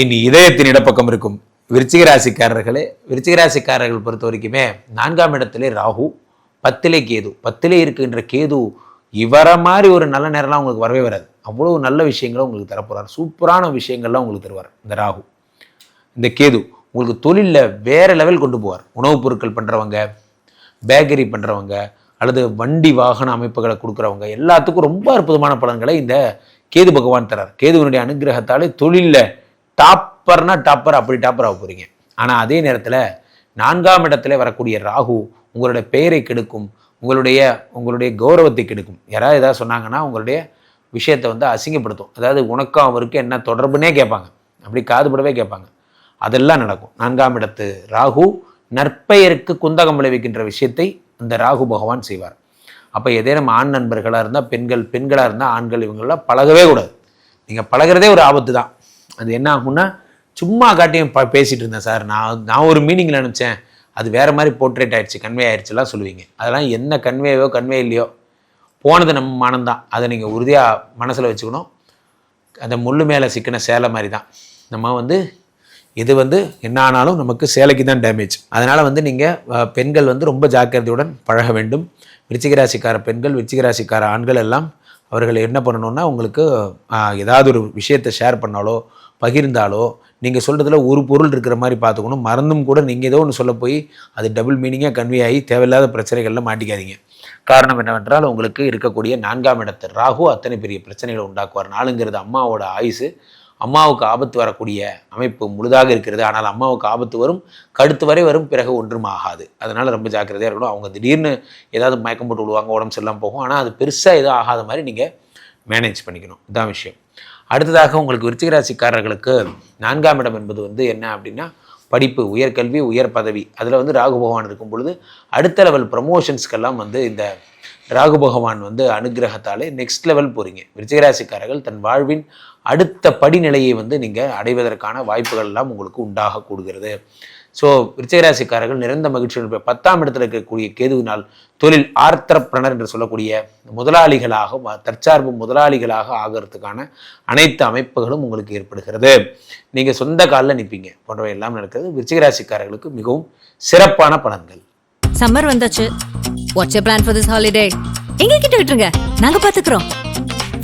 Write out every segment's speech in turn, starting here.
என் இதயத்தின் இடப்பக்கம் இருக்கும் விருச்சிகராசிக்காரர்களே விருச்சிகராசிக்காரர்கள் பொறுத்த வரைக்குமே நான்காம் இடத்திலே ராகு பத்திலே கேது. பத்திலே இருக்கின்ற கேது இவர மாதிரி ஒரு நல்ல நேரம்லாம் உங்களுக்கு வரவே வராது. அவ்வளவு நல்ல விஷயங்களை உங்களுக்கு தரப்போறார். சூப்பரான விஷயங்கள்லாம் உங்களுக்கு தருவார் இந்த ராகு. இந்த கேது உங்களுக்கு தொழிலில் வேற லெவல் கொண்டு போவார். உணவுப் பொருட்கள் பண்ணுறவங்க பேக்கரி பண்ணுறவங்க அல்லது வண்டி வாகன அமைப்புகளை கொடுக்குறவங்க எல்லாத்துக்கும் ரொம்ப அற்புதமான பலன்களை இந்த கேது பகவான் தரார். கேதுவனுடைய அனுகிரகத்தாலே தொழிலில் டாப்பர்னா டாப்பர் அப்படி டாப்பர் ஆக போகிறீங்க ஆனால் அதே நேரத்தில் நான்காம் இடத்துல வரக்கூடிய ராகு உங்களுடைய பெயரை கெடுக்கும் உங்களுடைய உங்களுடைய கௌரவத்தை கெடுக்கும். யாராவது ஏதாவது சொன்னாங்கன்னா உங்களுடைய விஷயத்தை வந்து அசிங்கப்படுத்தும். அதாவது உனக்கும் அவருக்கு என்ன தொடர்புனே கேட்பாங்க. அப்படி காதுபடவே கேட்பாங்க. அதெல்லாம் நடக்கும். நான்காம் இடத்து ராகு நற்பெயருக்கு குந்தகம் விளைவிக்கின்ற விஷயத்தை அந்த ராகு பகவான் செய்வார். அப்போ ஏதேனும் ஆண் நண்பர்களாக இருந்தால் பெண்கள் பெண்களாக இருந்தால் ஆண்கள் இவங்களெலாம் பழகவே கூடாது. நீங்கள் பழகுறதே ஒரு ஆபத்து தான் அது என்ன ஆகும்னா சும்மா காட்டியும் ப பேசிகிட்டு இருந்தேன் சார். நான் நான் ஒரு மீனிங்கில் நினச்சேன். அது வேறு மாதிரி போர்ட்ரேட் ஆகிடுச்சு கன்வே ஆகிடுச்சுலாம் சொல்லுவீங்க. அதெல்லாம் என்ன கன்வேவோ கன்வே இல்லையோ போனது நம்ம மனம்தான். அதை நீங்கள் உறுதியாக மனசில் வச்சுக்கணும். அந்த முள்ளு மேலே சிக்கின சேலை மாதிரி தான் நம்ம வந்து இது வந்து என்ன ஆனாலும் நமக்கு சேலைக்கு தான் டேமேஜ் அதனால் வந்து நீங்கள் பெண்கள் வந்து ரொம்ப ஜாக்கிரதையுடன் பழக வேண்டும். விருச்சிகராசிக்கார பெண்கள் விருச்சிகராசிக்கார ஆண்கள் எல்லாம் அவர்கள் என்ன பண்ணணும்னா உங்களுக்கு ஏதாவது ஒரு விஷயத்தை ஷேர் பண்ணாலோ பகிர்ந்தாலோ நீங்கள் சொல்கிறதுல ஒரு பொருள் இருக்கிற மாதிரி பார்த்துக்கணும். மறந்தும் கூட நீங்கள் ஏதோ ஒன்று சொல்ல போய் அது டபுள் மீனிங்காக கன்வே ஆகி தேவையில்லாத பிரச்சனைகளில் மாட்டிக்காதீங்க. காரணம் என்னவென்றால் உங்களுக்கு இருக்கக்கூடிய நான்காம் இடத்து ராகு அத்தனை பெரிய பிரச்சனைகளை உண்டாக்குவார். நாளுங்கிறது அம்மாவோட ஆயுசு. அம்மாவுக்கு ஆபத்து வரக்கூடிய அமைப்பு முழுதாக இருக்கிறது. ஆனால் அம்மாவுக்கு ஆபத்து வரும் கடுத்து வரை வரும் பிறகு ஒன்றும் ஆகாது. அதனால் ரொம்ப ஜாக்கிரதையாக இருக்கணும். அவங்க திடீர்னு ஏதாவது மயக்கம் போட்டு விடுவாங்க உடம்பு சரியில்லாமல் போகும். ஆனால் அது பெருசாக எதுவும் ஆகாத மாதிரி நீங்கள் மேனேஜ் பண்ணிக்கணும். இதுதான் விஷயம். அடுத்ததாக உங்களுக்கு விருச்சிகராசிக்காரர்களுக்கு நான்காம் இடம் என்பது வந்து என்ன அப்படின்னா படிப்பு உயர்கல்வி உயர் பதவி. அதில் வந்து ராகு பகவான் இருக்கும் பொழுது அடுத்த லெவல் ப்ரமோஷன்ஸ்க்கெல்லாம் வந்து இந்த ராகு பகவான் வந்து அனுகிரகத்தாலே நெக்ஸ்ட் லெவல் போகிறீங்க விருச்சிகராசிக்காரர்கள் தன் வாழ்வின் அடுத்த படிநிலையை வந்து நீங்கள் அடைவதற்கான வாய்ப்புகள் எல்லாம் உங்களுக்கு உண்டாக கூடுகிறது. ஸோ விருச்சிகராசிக்காரர்கள் நிறைந்த மகிழ்ச்சியுடன் பத்தாம் இடத்துல இருக்கக்கூடிய கேதுவினால் தொழில் ஆர்த்தரப்பிரணர் என்று சொல்லக்கூடிய முதலாளிகளாக தற்சார்பு முதலாளிகளாக ஆகிறதுக்கான அனைத்து அமைப்புகளும் உங்களுக்கு ஏற்படுகிறது. நீங்கள் சொந்த காலில் நிற்பீங்க போன்றவை எல்லாம் நடக்கிறது. விருச்சிகராசிக்காரர்களுக்கு மிகவும் சிறப்பான பலன்கள். சம்மர் வந்தாச்சு. What's plan for this holiday எங்க கிட்ட விட்டுருங்க. நாங்க பாத்துக்கிறோம்.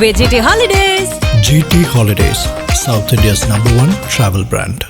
VGT holidays GT holidays south India's number one travel brand